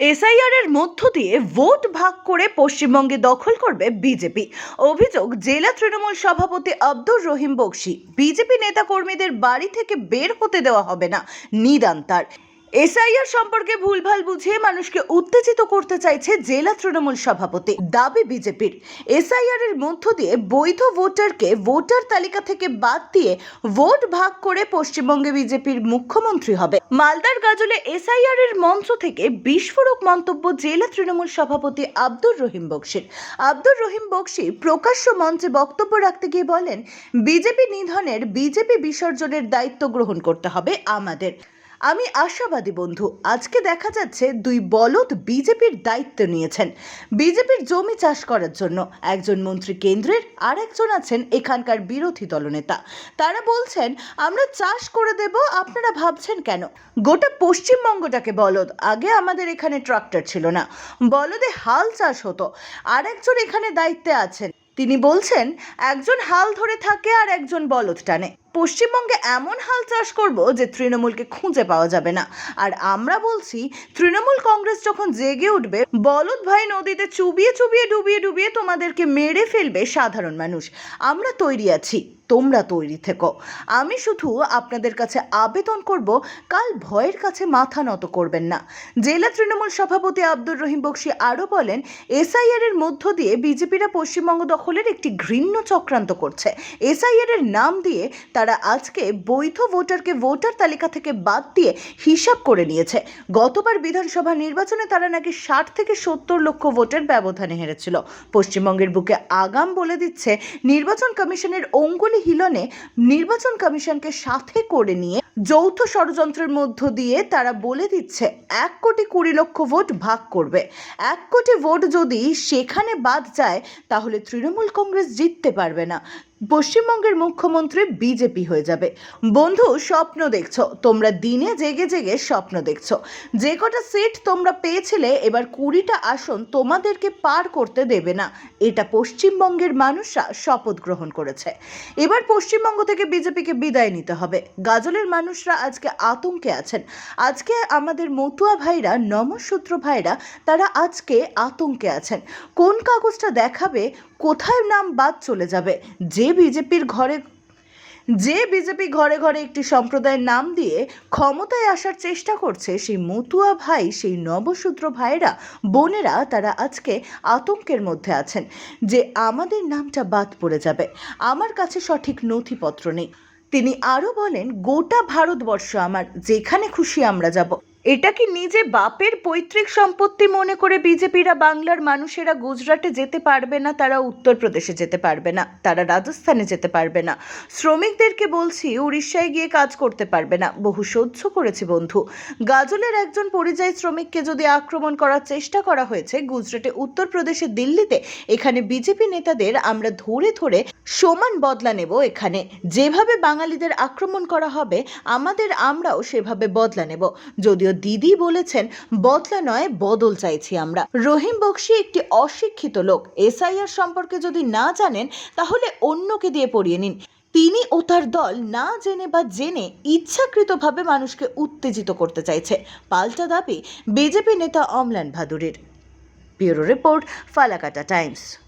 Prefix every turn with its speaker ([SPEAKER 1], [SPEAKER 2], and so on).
[SPEAKER 1] SIR এর মধ্য দিয়ে ভোট ভাগ করে পশ্চিমবঙ্গে দখল করবে বিজেপি। অভিযোগ, জেলা তৃণমূল সভাপতি আব্দুর রহিম বক্সি। বিজেপি নেতাকর্মীদের বাড়ি থেকে বের হতে দেওয়া হবে না। নিদান তার। এসআইআর সম্পর্কে ভুলভাল বুঝিয়ে মানুষকে উত্তেজিত করতে চাইছে জেলা তৃণমূল সভাপতি। দাবি বিজেপির। এসআইআর এর মধ্য দিয়ে বৈধ ভোটারকে ভোটার তালিকা থেকে বাদ দিয়ে ভোট ভাগ করে পশ্চিমবঙ্গে বিজেপির মুখ্যমন্ত্রী হবে। মালদার গাজলে এসআইআর এর মঞ্চ থেকে বিস্ফোরক মন্তব্য জেলা তৃণমূল সভাপতি আব্দুর রহিম বক্সির। আব্দুর রহিম বক্সি প্রকাশ্য মঞ্চে বক্তব্য রাখতে গিয়ে বলেন, বিজেপি নিধনের বিজেপি বিসর্জনের দায়িত্ব গ্রহণ করতে হবে আমাদের। আমি আশাবাদী বন্ধু। আজকে দেখা যাচ্ছে দুই বলদ বিজেপির দায়িত্ব নিয়েছেন। বিজেপির জমি চাষ করার জন্য একজন মন্ত্রী কেন্দ্রের আর একজন আছেন এখানকার বিরোধী দলনেতা। তারা বলছেন, আমরা চাষ করে দেব, আপনারা ভাবছেন কেন? গোটা পশ্চিমবঙ্গটাকে বলদ, আগে আমাদের এখানে ট্রাক্টর ছিল না। বলদে হাল চাষ হতো, আর একজন এখানে দায়িত্বে আছেন। তিনি বলছেন, একজন হাল ধরে থাকে আর একজন বলদ টানে। পশ্চিমবঙ্গে এমন হাল চাষ করব যে তৃণমূলকে খুঁজে পাওয়া যাবে না। আর আমরা বলছি, তৃণমূল কংগ্রেস যখন জেগে উঠবে, বলদ ভাই নদীতে চুবিয়ে চুবিয়ে ডুবিয়ে ডুবিয়ে তোমাদেরকে মেরে ফেলবে সাধারণ মানুষ। আমরা তৈরি আছি, তোমরা তৈরি থেকো। আমি শুধু আপনাদের কাছে আবেদন করব, কাল ভয়ের কাছে মাথা নত করবেন না। জেলা তৃণমূল সভাপতি আব্দুর রহিম বক্সি আরও বলেন, এসআইআর এর মধ্য দিয়ে বিজেপিরা পশ্চিমবঙ্গ দখলের একটি ঘৃণ্য চক্রান্ত করছে। এসআইআর এর নাম দিয়ে তারা আজকে বৈধ ভোটারকে ভোটার তালিকা থেকে বাদ দিয়ে হিসাব করে নিয়েছে। গতবার বিধানসভা নির্বাচনে তারা নাকি ষাট থেকে সত্তর লক্ষ ভোটের ব্যবধানে হেরেছিল। পশ্চিমবঙ্গের বুকে আগাম বলে দিচ্ছে, নির্বাচন কমিশনের অঙ্গুলি হিলনে নির্বাচন কমিশনকে সাথে করে নিয়ে যৌথ ষড়যন্ত্রের মধ্য দিয়ে তারা বলে দিচ্ছে, এক কোটি কুড়ি লক্ষ ভোট ভাগ করবে। এক কোটি ভোট যদি সেখানে বাদ যায়, তাহলে তৃণমূল কংগ্রেস জিততে পারবে না। পশ্চিমবঙ্গের মুখ্যমন্ত্রী বিজেপি হয়ে যাবে। বন্ধু, স্বপ্ন দেখছ। তোমরা দিনে জেগে জেগে স্বপ্ন দেখছ। যে কটা সিট তোমরা পেয়েছিলে, এবার কুড়িটা আসন তোমাদেরকে পার করতে দেবে না। এটা পশ্চিমবঙ্গের মানুষরা শপথ গ্রহণ করেছে। এবার পশ্চিমবঙ্গ থেকে বিজেপিকে বিদায় নিতে হবে। গাজলের মানুষরা আজকে আতঙ্কে আছেন। আজকে আমাদের মতুয়া ভাইরা, নমসূত্র ভাইরা, তারা আজকে আতঙ্কে আছেন। কোন কাগজটা দেখাবে, কোথায় নাম বাদ চলে যাবে? যে বিজেপির ঘরে, যে বিজেপি ঘরে ঘরে একটি সম্প্রদায়ের নাম দিয়ে ক্ষমতায় আসার চেষ্টা করছে, সেই মতুয়া ভাই, সেই নবশূদ্র ভাইরা, বোনেরা, তারা আজকে আতঙ্কের মধ্যে আছেন যে আমাদের নামটা বাদ পড়ে যাবে। আমার কাছে সঠিক নথিপত্র নেই। তিনি আরও বলেন গোটা ভারতবর্ষ আমার যেখানে খুশি আমরা যাব। এটা কি নিজে বাপের পৈতৃক সম্পত্তি মনে করে বিজেপিরা বাংলার মানুষেরা গুজরাটে যেতে পারবে না, তারা উত্তরপ্রদেশে যেতে পারবে না, তারা রাজস্থানে যেতে পারবে না। শ্রমিকদেরকে বলছি, উড়িষ্যায় গিয়ে কাজ করতে পারবে না। বহু সহ্য করেছি, বন্ধু। গাজলের একজন পরিযায়ী শ্রমিককে যদি আক্রমণ করার চেষ্টা করা হয়েছে, গুজরাটে উত্তরপ্রদেশে দিল্লিতে, এখানে বিজেপি নেতাদের আমরা ধরে ধরে সমান বদলা নেব এখানে। যেভাবে বাঙালিদের আক্রমণ করা হবে, আমাদের আমরাও সেভাবে বদলা নেব। যদিও দিদি বলেছেন, বদলা নয়, বদল চাইছি আমরা। রহিম বক্সি একটি অশিক্ষিত লোক। এসআইআর সম্পর্কে যদি না জানেন, তাহলে অন্যকে দিয়ে পড়িয়ে নিন। তিনি ও তার দল না জেনে বা জেনে ইচ্ছাকৃতভাবে মানুষকে উত্তেজিত করতে চাইছে। পাল্টা দাবি বিজেপি নেতা Amlan ভাদুরীর। Bureau report, Falakata Times.